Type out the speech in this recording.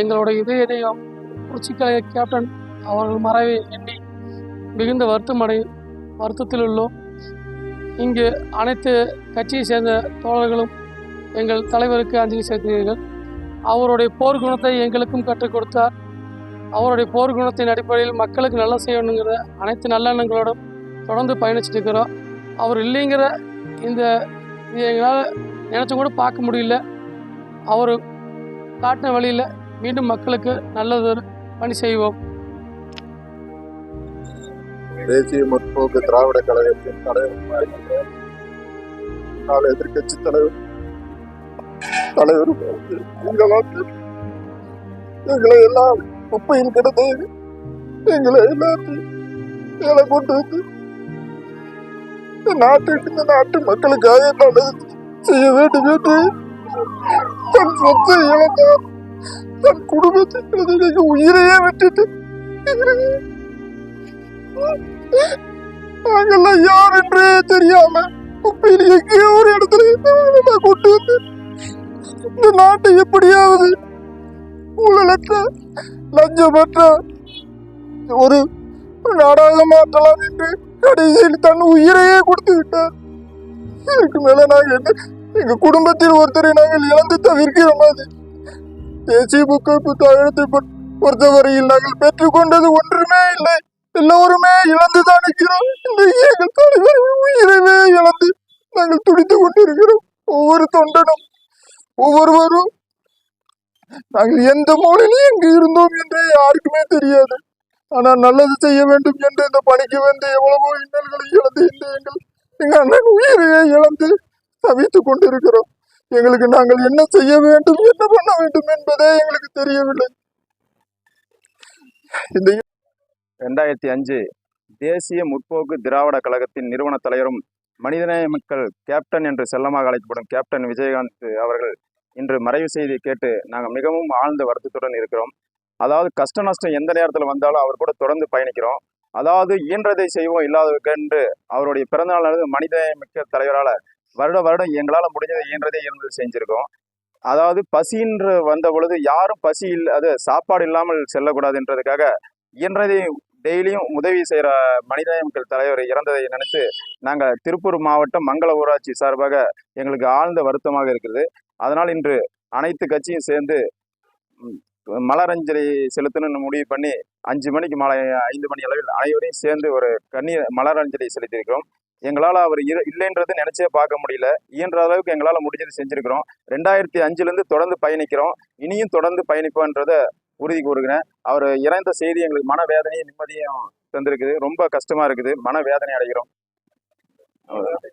எங்களுடைய இதய தெய்வம் கேப்டன் அவர்கள் மறைவை எண்ணி மிகுந்த வருத்தமடை வருத்தத்தில் உள்ளோம் இங்கு அனைத்து கட்சியை சேர்ந்த தோழர்களும் எங்கள் தலைவருக்கு அஞ்சலி செலுத்தினீர்கள். அவருடைய போர்க்குணத்தை எங்களுக்கும் கற்றுக் கொடுத்தார். அவருடைய போர்க்குணத்தின் அடிப்படையில் மக்களுக்கு நல்லா செய்யணுங்கிற அனைத்து நல்லெண்ணங்களோடும் தொடர்ந்து பயணிச்சுட்டு இருக்கிறோம் அவர் இல்லைங்கிற இந்த எங்களால் நினச்சி கூட பார்க்க முடியல. அவர் காட்டின வழியில் மீண்டும் மக்களுக்கு நல்லதொரு பணி செய்வோம். தேசிய முற்போக்கு திராவிட கழகத்தின் தலைவர் இருக்கின்ற முன்னாள் எதிர்க்கட்சி தலைவர் தலைவர் எங்களை எல்லாம் குப்பையில் கிடந்து எங்களை எல்லாத்தையும் வேலை கொண்டு வந்து நாட்டு நாட்டுக்கு இந்த நாட்டு மக்களுக்காக நல்லது செய்ய வேண்டும் என்று தன் சொத்தை இழந்தார். தன் குடும்பத்தின் உயிரையே விட்டுட்டு. நாங்கெல்லாம் யார் என்றே தெரியாம குப்பையில் எங்கேயோ ஒரு இடத்துல இருந்து கொண்டு வந்து இந்த நாட்டை எப்படியாவது ஊழலற்ற லஞ்சமற்ற ஒரு ஒரு நாடாக மாற்றலாம் என்று கடைசியில் தன் உயிரையே கொடுத்து விட்டார். இதுக்கு மேல நாங்கள் எங்க குடும்பத்தில் ஒருத்தரை நாங்கள் இழந்து தவிர்க்கிறோம் அது? தேசிய புக்கமைப்பு தாயத்தை பொறுத்தவரையில் நாங்கள் பெற்றுக்கொண்டது ஒன்றுமே இல்லை. எல்லோருமே இழந்துதான் இருக்கிறோம். இந்த எங்கள் தலைவர் உயிரவே இழந்து நாங்கள் துடித்து கொண்டிருக்கிறோம். ஒவ்வொரு தொண்டனும் ஒவ்வொருவரும் நாங்கள் எந்த மூலையிலும் எங்கு இருந்தோம் என்றே யாருக்குமே தெரியாது. ஆனால் நல்லது செய்ய வேண்டும் என்று இந்த பணிக்கு வந்து எவ்வளவோ இன்னல்களை இழந்து இந்த எங்கள் எங்கள் அண்ணன் உயிரையே இழந்து தவித்துக் கொண்டிருக்கிறோம். எங்களுக்கு நாங்கள் என்ன செய்ய வேண்டும் என்ன பண்ண வேண்டும் என்பதே எங்களுக்கு தெரியவில்லை. இந்த ரெண்டாயிரத்தி அஞ்சு தேசிய முற்போக்கு திராவிட கழகத்தின் நிறுவன தலைவரும் மனிதநேய மக்கள் கேப்டன் என்று செல்லமாக அழைக்கப்படும் கேப்டன் விஜயகாந்த் அவர்கள் இன்று மறைவு செய்தியை கேட்டு நாங்கள் மிகவும் ஆழ்ந்த வருத்தத்துடன் இருக்கிறோம். அதாவது கஷ்ட நஷ்டம் எந்த நேரத்தில் வந்தாலும் அவர் கூட தொடர்ந்து பயணிக்கிறோம். அதாவது இயன்றதை செய்வோம் இல்லாதவர்கென்று அவருடைய பிறந்தநாள் மனிதநேய மிக்க தலைவரால் வருடம் வருடம் எங்களால் முடிஞ்சதை இயன்றதே இருந்து செஞ்சுருக்கோம். அதாவது பசின்ற வந்த பொழுது யாரும் பசி இல்ல அது சாப்பாடு இல்லாமல் செல்லக்கூடாதுன்றதுக்காக இயன்றதை டெய்லியும் உதவி செய்கிற மனிதநேயமக்கள் தலைவர் இறந்ததை நினைத்து நாங்கள் திருப்பூர் மாவட்டம் மங்கள ஊராட்சி சார்பாக எங்களுக்கு ஆழ்ந்த வருத்தமாக இருக்கிறது. அதனால் இன்று அனைத்து கட்சியும் சேர்ந்து மலரஞ்சலி செலுத்தணும்னு முடிவு பண்ணி அஞ்சு மணிக்கு மாலை ஐந்து மணி அளவில் அனைவரையும் சேர்ந்து ஒரு கண்ணீர் மலரஞ்சலி செலுத்தியிருக்கிறோம். எங்களால் அவர் இரு இல்லைன்றது நினைச்சே பார்க்க முடியல. இயன்ற அளவுக்கு எங்களால் முடிஞ்சது செஞ்சுருக்கிறோம். ரெண்டாயிரத்தி அஞ்சுலேருந்து தொடர்ந்து பயணிக்கிறோம். இனியும் தொடர்ந்து பயணிப்போன்றதை உறுதி கூறுகிறேன். அவர் இறந்த செய்தி எங்களுக்கு மனவேதனையும் நிம்மதியும் தந்திருக்குது. ரொம்ப கஷ்டமாக இருக்குது. மனவேதனை அடைகிறோம். அவ்வளவுதான்.